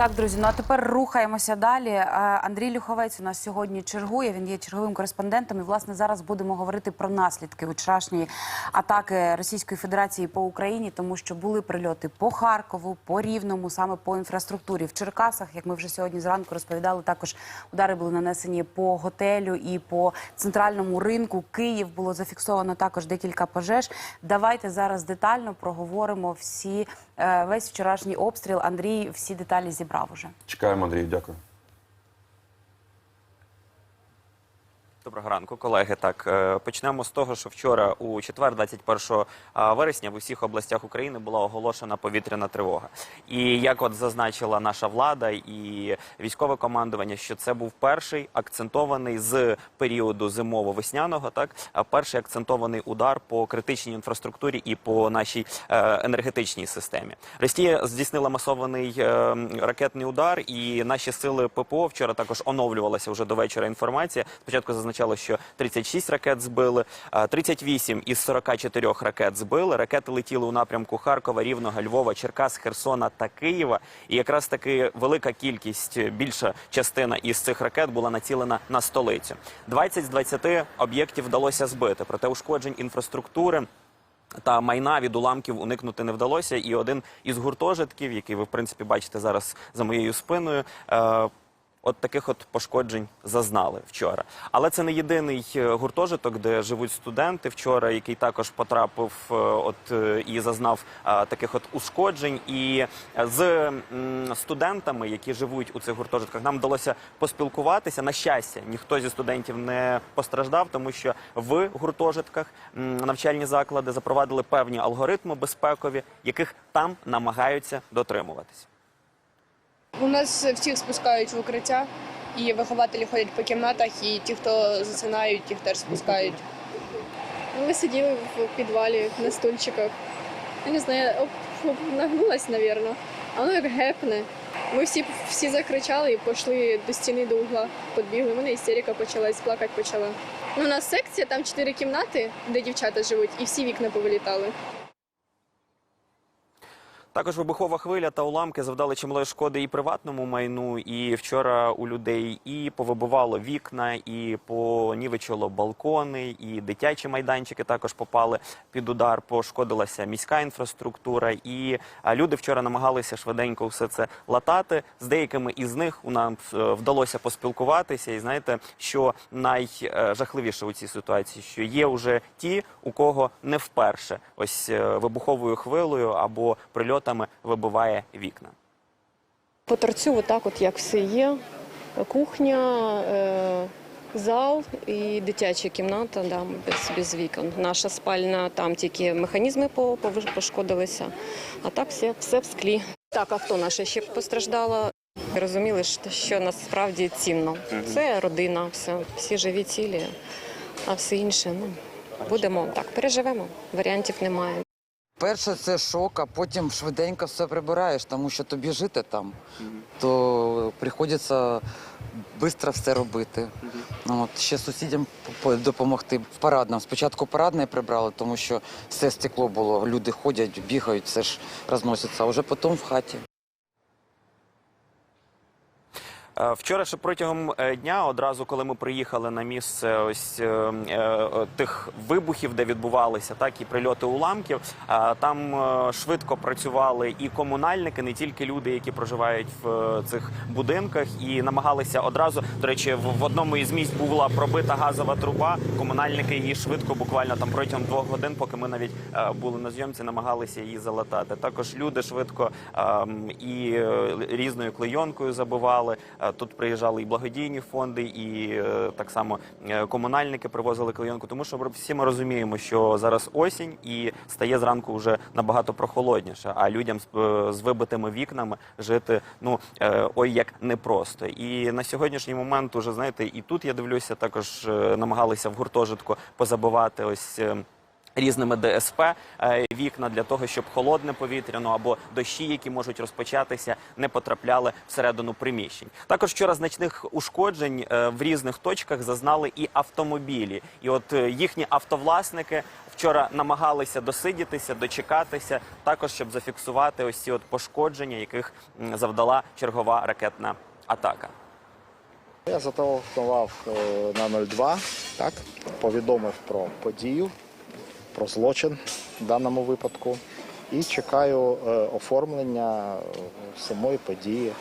Так, друзі, ну а тепер рухаємося далі. Е, Андрій Люховець у нас сьогодні чергує. Він є черговим кореспондентом. І власне зараз будемо говорити про наслідки вчорашньої атаки Російської Федерації по Україні, тому що були прильоти по Харкову, по Рівному, саме по інфраструктурі в Черкасах. Як ми вже сьогодні зранку розповідали, також удари були нанесені по готелю і по центральному ринку. Київ було зафіксовано також декілька пожеж. Давайте зараз детально проговоримо всі е, весь вчорашній обстріл. Андрій всі деталі зібрав уже. Чекаємо, Андрій, дякую. Доброго ранку, колеги. Так е, почнемо з того, що вчора, у четвер, 21 вересня, в усіх областях України була оголошена повітряна тривога. І як от зазначила наша влада і військове командування, що це був перший акцентований з періоду зимово-весняного, так а перший акцентований удар по критичній інфраструктурі і по нашій е, енергетичній системі. Росія здійснила масований е, ракетний удар, і наші сили ППО вчора також оновлювалася вже до вечора інформація. Спочатку зазначало, що 36 ракет збили, 38 із 44 ракет збили. Ракети летіли у напрямку Харкова, Рівного, Львова, Черкас, Херсона та Києва. І якраз таки велика кількість, більша частина із цих ракет була націлена на столицю. 20 з 20 об'єктів вдалося збити, проте ушкоджень інфраструктури. Та майна від уламків уникнути не вдалося. І один із гуртожитків, який ви в принципі бачите зараз за моєю спиною. От таких от пошкоджень зазнали вчора. Але це не єдиний е, гуртожиток, де живуть студенти вчора, який також потрапив е, от е, і зазнав таких от ушкоджень. І з студентами, які живуть у цих гуртожитках, нам вдалося поспілкуватися. На щастя, ніхто зі студентів не постраждав, тому що в гуртожитках навчальні заклади запровадили певні алгоритми безпекові, яких там намагаються дотримуватися. У нас всіх спускають в укриття, і вихователі ходять по кімнатах, і ті, хто засинають, їх теж спускають. Ми сиділи в підвалі на стульчиках. Я не знаю, об, нагнулась, мабуть. А воно як гепне. Ми всі, всі закричали і пішли до стіни до угла, підбігли. У мене істерика почалась, плакати почала. У нас секція, там чотири кімнати, де дівчата живуть, і всі вікна повилітали. Також вибухова хвиля та уламки завдали чималої шкоди і приватному майну. І вчора у людей і повибивало вікна, і понівечило балкони, і дитячі майданчики також попали під удар. Пошкодилася міська інфраструктура. І люди вчора намагалися швиденько все це латати. З деякими із них у нам е, вдалося поспілкуватися. І знаєте, що найжахливіше у цій ситуації, що є вже ті, у кого не вперше ось е, вибуховою хвилею або прильотами вибиває вікна. По торцю, отак, от як все є. Кухня, е, зал і дитяча кімната, да, без, без вікон. Наша спальня, там тільки механізми пошкодилися, а так все, все в склі. Так, авто наше ще постраждало. Розуміли, що- що насправді цінно. Це родина, все, всі живі цілі, а все інше, ну, будемо так, переживемо. Варіантів немає. Перше це шок, а потім швиденько все прибираєш, тому що тобі жити там, то приходиться швидко все робити. От, ще сусідям по- допомогти в парадному. Спочатку парадне прибрали, тому що все стекло було, люди ходять, бігають, все ж розноситься, а вже потім в хаті. Е, Вчора ще протягом е, дня, одразу коли ми приїхали на місце ось е, е, тих вибухів, де відбувалися, так і прильоти уламків. е, Там е, швидко працювали і комунальники, не тільки люди, які проживають в е, цих будинках, і намагалися одразу. До речі, в, одному із місць була пробита газова труба. Комунальники її швидко, буквально там протягом двох годин, поки ми навіть е, були на зйомці, намагалися її залатати. Також люди швидко ем, і е, різною клейонкою забивали. Тут приїжджали і благодійні фонди, і е, так само е, комунальники привозили клейонку. Тому що всі ми розуміємо, що зараз осінь і стає зранку вже набагато прохолодніше. А людям з, е, вибитими вікнами жити ну ой як непросто. І на сьогоднішній момент, уже знаєте, і тут я дивлюся, також намагалися в гуртожитку позабивати ось. Різними ДСП е, вікна для того, щоб холодне повітря ну, або дощі, які можуть розпочатися, не потрапляли всередину приміщень. Також вчора значних ушкоджень е, в різних точках зазнали і автомобілі. І от е, їхні автовласники вчора намагалися досидітися, дочекатися, також щоб зафіксувати ось ці от пошкодження, яких завдала чергова ракетна атака. Я зателефонував на 02, так, повідомив про подію, про злочин в даному випадку і чекаю е, оформлення е, самої події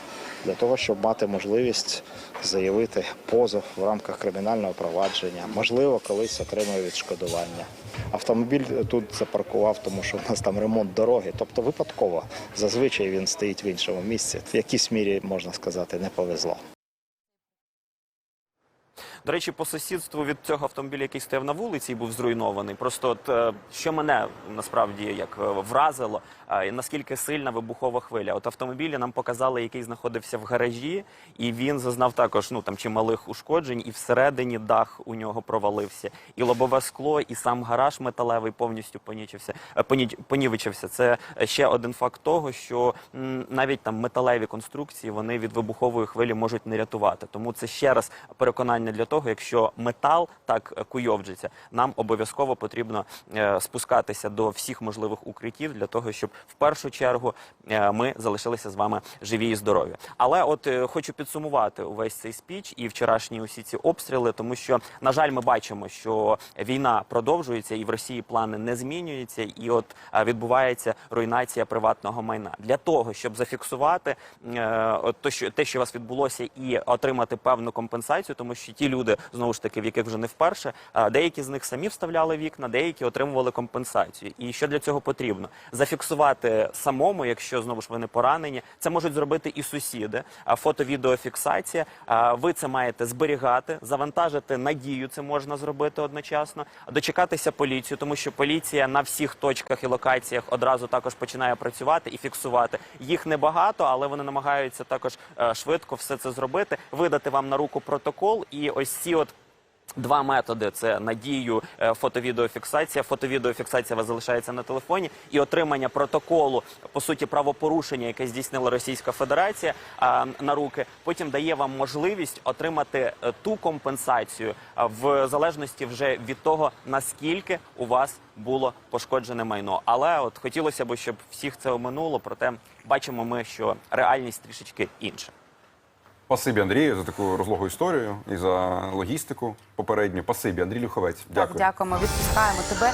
для того, щоб мати можливість заявити позов в рамках кримінального провадження. Можливо, колись отримаю відшкодування. Автомобіль тут запаркував, тому що у нас там ремонт дороги, тобто випадково. Зазвичай він стоїть в іншому місці. В якійсь мірі можна сказати, не повезло. До речі, по сусідству від цього автомобіля, який стояв на вулиці і був зруйнований, просто от, е, що мене насправді як е, вразило, і наскільки сильна вибухова хвиля. От автомобілі нам показали, який знаходився в гаражі, і він зазнав також ну там чималих ушкоджень, і всередині дах у нього провалився, і лобове скло, і сам гараж металевий повністю понічився, е, поні-. Це ще один факт того, що навіть там металеві конструкції вони від вибухової хвилі можуть не рятувати. Тому це ще раз переконання для того, якщо метал так е, куйовджиться, нам обов'язково потрібно е, спускатися до всіх можливих укриттів для того, щоб в першу чергу е, ми залишилися з вами живі і здорові. Але от е, хочу підсумувати увесь цей спіч і вчорашні усі ці обстріли, тому що на жаль, ми бачимо, що війна продовжується і в Росії плани не змінюються, і от е, відбувається руйнація приватного майна для того, щоб зафіксувати то, що те, що у вас відбулося, і отримати певну компенсацію, тому що ті люди знову ж таки, в яких вже не вперше, деякі з них самі вставляли вікна, деякі отримували компенсацію. І що для цього потрібно? Зафіксувати самому, якщо знову ж ви не поранені, це можуть зробити і сусіди. Фото-відеофіксація. Ви це маєте зберігати, завантажити надію. Це можна зробити одночасно, дочекатися поліцію, тому що поліція на всіх точках і локаціях одразу також починає працювати і фіксувати. Їх небагато, але вони намагаються також е, швидко все це зробити, видати вам на руку протокол. І ось ці от Два методи це надію, е, фото-відеофіксація. Фото-відеофіксація вас залишається на телефоні, і отримання протоколу по суті правопорушення, яке здійснила Російська Федерація на руки. Потім дає вам можливість отримати е, ту компенсацію в залежності вже від того наскільки у вас було пошкоджене майно. Але от хотілося б, щоб всіх це оминуло. Проте бачимо ми, що реальність трішечки інша. Спасибі, Андрію, за таку розлогу історію і за логістику попередню. Спасибі, Андрій Люховець. Так, Дякую. дякуємо. Відпускаємо тебе.